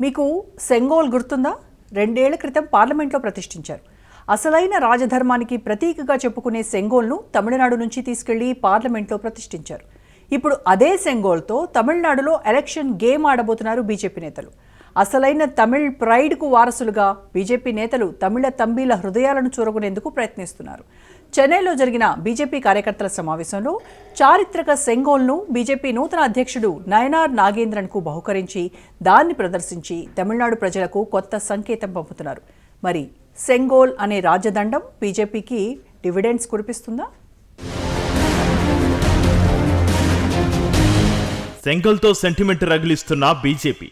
మీకు సెంగోల్ గుర్తుందా? రెండేళ్ళ క్రితం పార్లమెంట్లో ప్రతిష్ఠించారు. అసలైన రాజధర్మానికి ప్రతీకగా చెప్పుకునే సెంగోల్ను తమిళనాడు నుంచి తీసుకెళ్ళి పార్లమెంట్లో ప్రతిష్ఠించారు. ఇప్పుడు అదే సెంగోల్తో తమిళనాడులో ఎలక్షన్ గేమ్ ఆడబోతున్నారు బీజేపీ నేతలు. అసలైన తమిళ్ ప్రైడ్కు వారసులుగా బీజేపీ నేతలు తమిళ తంబీల హృదయాలను చూరగొనేందుకు ప్రయత్నిస్తున్నారు. చెన్నైలో జరిగిన బీజేపీ కార్యకర్తల సమావేశంలో చారిత్రక సెంగోల్ను బీజేపీ నూతన అధ్యక్షుడు నయనార్ నాగేంద్రన్కు బహుకరించి దాన్ని ప్రదర్శించి తమిళనాడు ప్రజలకు కొత్త సంకేతం పంపుతున్నారు. మరి సెంగోల్ అనే రాజదండం బీజేపీకి డివిడెండ్స్ కురిపిస్తుందా? సెంగోల్తో సెంటిమెంట్ రగిలిస్తున్న బీజేపీ.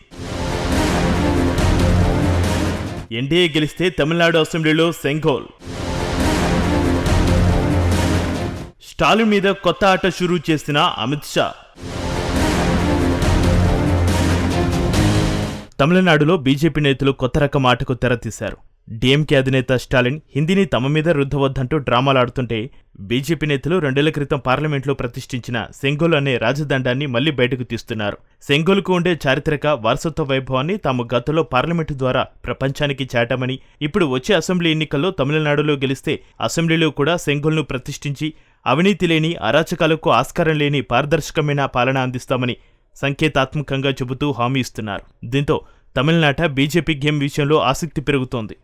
ఎన్డీఏ గెలిస్తే తమిళనాడు అసెంబ్లీలో సెంగోల్. స్టాలిన్ మీద కొత్త ఆట షురూ చేసిన అమిత్ షా. తమిళనాడులో బీజేపీ నేతలు కొత్త రకం ఆటకు తెరతీశారు డీఎంకే అధినేత స్టాలిన్ హిందీని తమ మీద రుద్దవద్దంటూ డ్రామాలాడుతుంటే బీజేపీ నేతలు రెండేళ్ళ క్రితం పార్లమెంట్లో ప్రతిష్ఠించిన సెంగోల్ అనే రాజదండాన్ని మళ్ళీ బయటకు తీస్తున్నారు. సెంగోల్కు ఉండే చారిత్రక వారసత్వ వైభవాన్ని తాము గతంలో పార్లమెంటు ద్వారా ప్రపంచానికి చాటామని ఇప్పుడు వచ్చే అసెంబ్లీ ఎన్నికల్లో తమిళనాడులో గెలిస్తే అసెంబ్లీలో కూడా సెంగోల్ను ప్రతిష్ఠించి అవినీతి లేని అరాచకాలకు ఆస్కారం లేని పారదర్శకమైన పాలన అందిస్తామని సంకేతాత్మకంగా చెబుతూ హామీ ఇస్తున్నారు. దీంతో తమిళనాట బీజేపీ గేమ్ విషయంలో ఆసక్తి పెరుగుతోంది.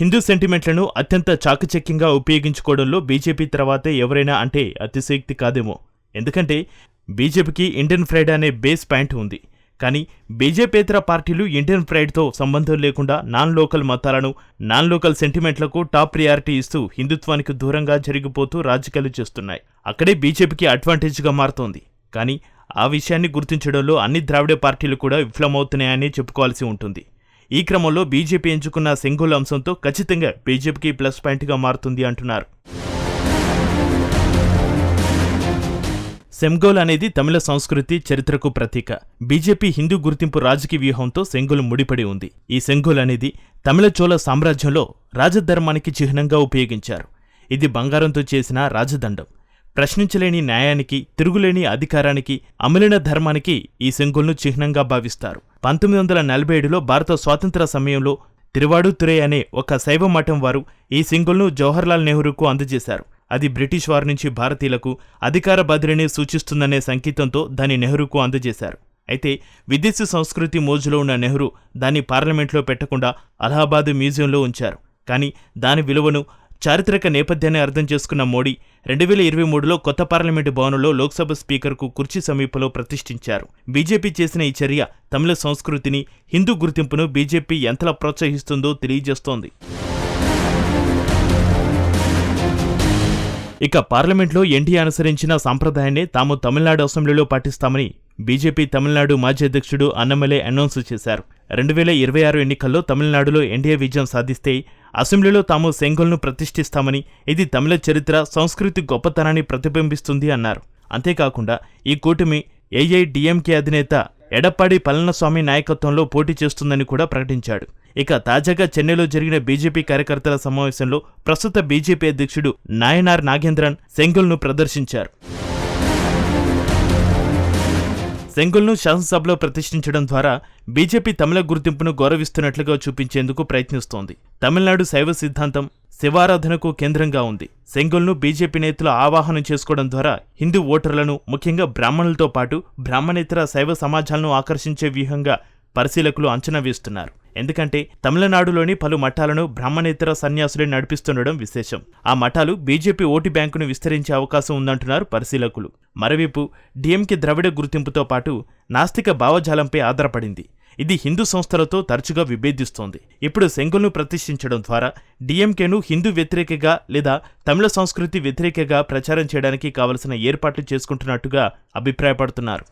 హిందూ సెంటిమెంట్లను అత్యంత చాకచక్యంగా ఉపయోగించుకోవడంలో బీజేపీ తర్వాతే ఎవరైనా అంటే అతిశయోక్తి కాదేమో. ఎందుకంటే బీజేపీకి ఇండియన్ ఫ్రైడ్ అనే బేస్ పాయింట్ ఉంది. కానీ బీజేపీతర పార్టీలు ఇండియన్ ప్రైడ్తో సంబంధం లేకుండా నాన్ లోకల్ మతాలను నాన్ లోకల్ సెంటిమెంట్లకు టాప్ ప్రియారిటీ ఇస్తూ హిందుత్వానికి దూరంగా జరిగిపోతూ రాజకీయాలు చేస్తున్నాయి. అక్కడే బీజేపీకి అడ్వాంటేజ్గా మారుతోంది. కానీ ఆ విషయాన్ని గుర్తించడంలో అన్ని ద్రావిడ పార్టీలు కూడా విఫలమవుతున్నాయని చెప్పుకోవాల్సి ఉంటుంది. ఈ క్రమంలో బీజేపీ ఎంచుకున్న సింగుల్ అంశంతో ఖచ్చితంగా బీజేపీకి ప్లస్ పాయింట్గా మారుతుంది అంటున్నారు. సెంగోల్ అనేది తమిళ సంస్కృతి చరిత్రకు ప్రతీక. బీజేపీ హిందూ గుర్తింపు రాజకీయ వ్యూహంతో సెంగోల్ ముడిపడి ఉంది. ఈ సెంగోల్ అనేది తమిళ చోళ సామ్రాజ్యంలో రాజధర్మానికి చిహ్నంగా ఉపయోగించారు. ఇది బంగారంతో చేసిన రాజదండం. ప్రశ్నించలేని న్యాయానికి తిరుగులేని అధికారానికి అమలిన ధర్మానికి ఈ సెంగుల్ను చిహ్నంగా భావిస్తారు. పంతొమ్మిది వందల నలభై ఏడులో భారత స్వాతంత్ర సమయంలో తిరువాడుతురే అనే ఒక శైవ మఠం వారు ఈ సింగుల్ను జవహర్లాల్ నెహ్రూకు అందజేశారు. అది బ్రిటిష్ వారి నుంచి భారతీయులకు అధికార బదిలీని సూచిస్తుందనే సంకేతంతో దాన్ని నెహ్రూకు అందజేశారు. అయితే విదేశీ సంస్కృతి మోజులో ఉన్న నెహ్రూ దాన్ని పార్లమెంట్లో పెట్టకుండా అలహాబాద్ మ్యూజియంలో ఉంచారు. కానీ దాని విలువను చారిత్రక నేపథ్యాన్ని అర్థం చేసుకున్న మోడీ రెండు వేల ఇరవై మూడులో కొత్త పార్లమెంటు భవనంలో లోక్సభ స్పీకర్కు కుర్చీ సమీపంలో ప్రతిష్ఠించారు. బీజేపీ చేసిన ఈ చర్య తమిళ సంస్కృతిని హిందూ గుర్తింపును బీజేపీ ఎంతలా ప్రోత్సహిస్తుందో తెలియజేస్తోంది. ఇక పార్లమెంట్లో ఎన్డీఏ అనుసరించిన సాంప్రదాయాన్ని తాము తమిళనాడు అసెంబ్లీలో పాటిస్తామని బీజేపీ తమిళనాడు మాజీ అధ్యక్షుడు అన్నమలే అనౌన్స్ చేశారు. రెండు వేల ఇరవై ఆరు ఎన్నికల్లో తమిళనాడులో ఎన్డీఏ విజయం సాధిస్తే అసెంబ్లీలో తాము సెంగోల్ను ప్రతిష్ఠిస్తామని ఇది తమిళ చరిత్ర సంస్కృతి గొప్పతనాన్ని ప్రతిబింబిస్తుంది అన్నారు. అంతేకాకుండా ఈ కూటమి ఏఐడిఎంకే అధినేత ఎడప్పాడి పళనిస్వామి నాయకత్వంలో పోటీ చేస్తుందని కూడా ప్రకటించాడు. ఇక తాజాగా చెన్నైలో జరిగిన బీజేపీ కార్యకర్తల సమావేశంలో ప్రస్తుత బీజేపీ అధ్యక్షుడు నాయనార్ నాగేంద్రన్ సెంగుల్ను ప్రదర్శించారు. సెంగుల్ను శాసనసభలో ప్రతిష్ఠించడం ద్వారా బీజేపీ తమిళ గుర్తింపును గౌరవిస్తున్నట్లుగా చూపించేందుకు ప్రయత్నిస్తోంది. తమిళనాడు శైవ సిద్ధాంతం శివారాధనకు కేంద్రంగా ఉంది. సెంగుల్ను బీజేపీ నేతలు ఆవాహనం చేసుకోవడం ద్వారా హిందూ ఓటర్లను ముఖ్యంగా బ్రాహ్మణులతో పాటు బ్రాహ్మణేతర శైవ సమాజాలను ఆకర్షించే వ్యూహంగా పరిశీలకులు అంచనా వేస్తున్నారు. ఎందుకంటే తమిళనాడులోని పలు మఠాలను బ్రాహ్మణేతర సన్యాసులే నడిపిస్తుండడం విశేషం. ఆ మఠాలు బీజేపీ ఓటు బ్యాంకును విస్తరించే అవకాశం ఉందంటున్నారు పరిశీలకులు. మరోవైపు డిఎంకే ద్రవిడ గుర్తింపుతో పాటు నాస్తిక భావజాలంపై ఆధారపడింది. ఇది హిందూ సంస్థలతో తరచుగా విభేదిస్తోంది. ఇప్పుడు సెంగుల్ను ప్రతిష్ఠించడం ద్వారా డిఎంకేను హిందూ వ్యతిరేకగా లేదా తమిళ సంస్కృతి వ్యతిరేకగా ప్రచారం చేయడానికి కావలసిన ఏర్పాట్లు చేసుకుంటున్నట్టుగా అభిప్రాయపడుతున్నారు.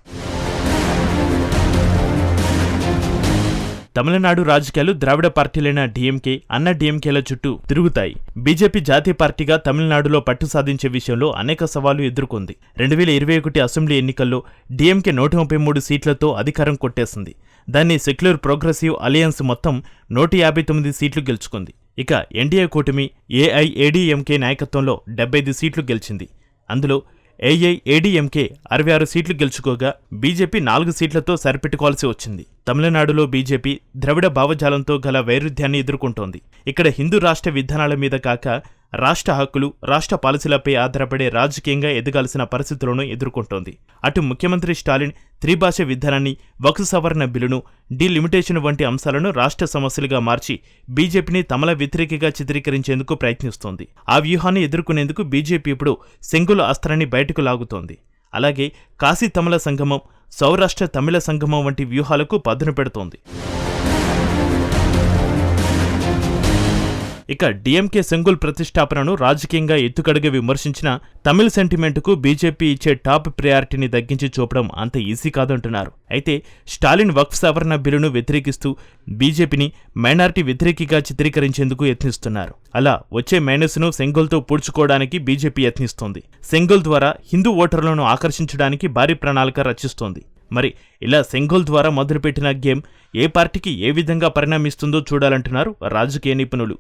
తమిళనాడు రాజకీయాలు ద్రావిడ పార్టీలైన డిఎంకే అన్న డీఎంకేల చుట్టూ తిరుగుతాయి. బీజేపీ జాతీయ పార్టీగా తమిళనాడులో పట్టు సాధించే విషయంలో అనేక సవాళ్ళు ఎదుర్కొంది. రెండు వేల ఇరవై ఒకటి అసెంబ్లీ ఎన్నికల్లో డిఎంకే నూట ముప్పై మూడు సీట్లతో అధికారం కొట్టేసింది. దాన్ని సెక్యులర్ ప్రోగ్రెసివ్ అలయన్స్ మొత్తం నూట యాభై తొమ్మిది సీట్లు గెలుచుకుంది. ఇక ఎన్డీఏ కూటమి ఏఐఏడీఎంకే నాయకత్వంలో డెబ్బై ఐదు సీట్లు గెలిచింది. అందులో ఏఐఏడీఎంకే అరవై ఆరు సీట్లు గెలుచుకోగా బీజేపీ నాలుగు సీట్లతో సరిపెట్టుకోవాల్సి వచ్చింది. తమిళనాడులో బీజేపీ ద్రవిడ భావజాలంతో గల వైరుధ్యాన్ని ఎదుర్కొంటోంది. ఇక్కడ హిందూ రాష్ట్ర విధానాల మీద కాక రాష్ట్ర హక్కులు రాష్ట్ర పాలసీలపై ఆధారపడే రాజకీయంగా ఎదగాల్సిన పరిస్థితులను ఎదుర్కొంటోంది. అటు ముఖ్యమంత్రి స్టాలిన్ త్రిభాష విధానాన్ని వక్సు సవరణ బిల్లును డీలిమిటేషన్ వంటి అంశాలను రాష్ట్ర సమస్యలుగా మార్చి బీజేపీని తమల వ్యతిరేకగా చిత్రీకరించేందుకు ప్రయత్నిస్తోంది. ఆ వ్యూహాన్ని ఎదుర్కొనేందుకు బీజేపీ ఇప్పుడు సెంగుల అస్త్రాన్ని బయటకు లాగుతోంది. అలాగే కాశీ తమల సంగమం సౌరాష్ట్ర తమిళ సంగమం వంటి వ్యూహాలకు పదును పెడుతోంది. ఇక డిఎంకే సెంగుల్ ప్రతిష్టాపనను రాజకీయంగా ఎత్తుకడగా విమర్శించిన తమిళ సెంటిమెంట్కు బీజేపీ ఇచ్చే టాప్ ప్రయారిటీని తగ్గించి చూపడం అంత ఈజీ కాదంటున్నారు. అయితే స్టాలిన్ వక్ఫ్ సవరణ బిల్లును వ్యతిరేకిస్తూ బీజేపీని మైనారిటీ వ్యతిరేకిగా చిత్రీకరించేందుకు యత్నిస్తున్నారు. అలా వచ్చే మైనస్ను సెంగుల్తో పూడ్చుకోవడానికి బీజేపీ యత్నిస్తోంది. సెంగుల్ ద్వారా హిందూ ఓటర్లను ఆకర్షించడానికి భారీ ప్రణాళిక రచిస్తోంది. మరి ఇలా సెంగోల్ ద్వారా మొదలుపెట్టిన గేమ్ ఏ పార్టీకి ఏ విధంగా పరిణమిస్తుందో చూడాలంటున్నారు రాజకీయ నిపుణులు.